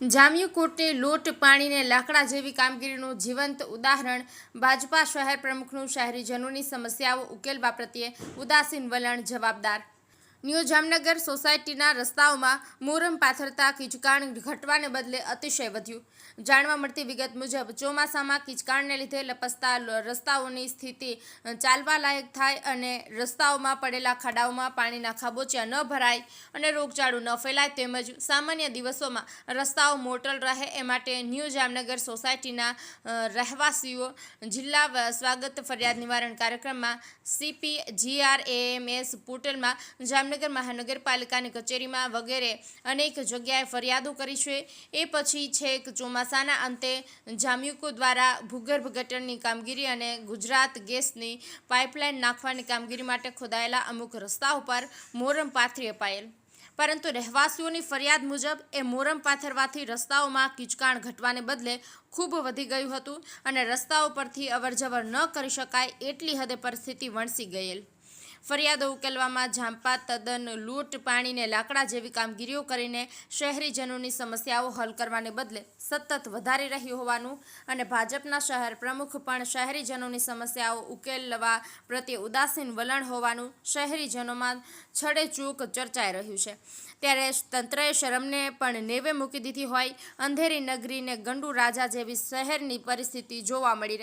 જામ્યુ કોર્ટે લોટ પાણીને લાકડા જેવી કામગીરીનું જીવંત ઉદાહરણ. ભાજપા શહેર પ્રમુખનું શહેરીજનોની સમસ્યાઓ ઉકેલવા પ્રત્યે ઉદાસીન વલણ જવાબદાર ન્યૂ જામનગર સોસાયટીના રસ્તાઓમાં મોરમ પાથરતા કિચકાણ ઘટવાને બદલે અતિશય વધ્યું. જાણવા મળતી વિગત મુજબ, ચોમાસામાં કિચકાણને લીધે લપસતા રસ્તાઓની સ્થિતિ ચાલવા લાયક થાય અને રસ્તાઓમાં પડેલા ખાડાઓમાં પાણીના ખાબોચિયા ન ભરાય અને રોગચાળો ન ફેલાય તેમજ સામાન્ય દિવસોમાં રસ્તાઓ મોટલ રહે એ માટે ન્યૂ જામનગર સોસાયટીના રહેવાસીઓ જિલ્લા સ્વાગત ફરિયાદ નિવારણ કાર્યક્રમમાં સીપી જીઆરએએમએસ પોર્ટલમાં જામનગર મહાનગરપાલિકાની કચેરીમાં વગેરે અનેક જગ્યાએ ફરિયાદો કરી છે. એ પછી છેક ચોમાસાના અંતે જામ્યુકો દ્વારા ભૂગર્ભ ગટરની કામગીરી અને ગુજરાત ગેસની પાઇપલાઇન નાખવાની કામગીરી માટે ખોદાયેલા અમુક રસ્તાઓ પર મોરમ પાથરી અપાયેલ. પરંતુ રહેવાસીઓની ફરિયાદ મુજબ એ મોરમ પાથરવાથી રસ્તાઓમાં કિચકાણ ઘટવાને બદલે ખૂબ વધી ગયું હતું અને રસ્તાઓ પરથી અવરજવર ન કરી શકાય એટલી હદે પરિસ્થિતિ વણસી ગયેલ. ફરિયાદો ઉકેલવામાં ઝાંપા તદ્દન લૂંટ, પાણીને લાકડા જેવી કામગીરીઓ કરીને શહેરીજનોની સમસ્યાઓ હલ કરવાને બદલે સતત વધારી રહ્યું હોવાનું અને ભાજપના શહેર પ્રમુખ પણ શહેરીજનોની સમસ્યાઓ ઉકેલવા પ્રત્યે ઉદાસીન વલણ હોવાનું શહેરીજનોમાં છડેચૂક ચર્ચાઈ રહ્યું છે. ત્યારે તંત્રએ શરમને પણ નેવે મૂકી દીધી હોય, અંધેરી નગરીને ગંડુ રાજા જેવી શહેરની પરિસ્થિતિ જોવા મળી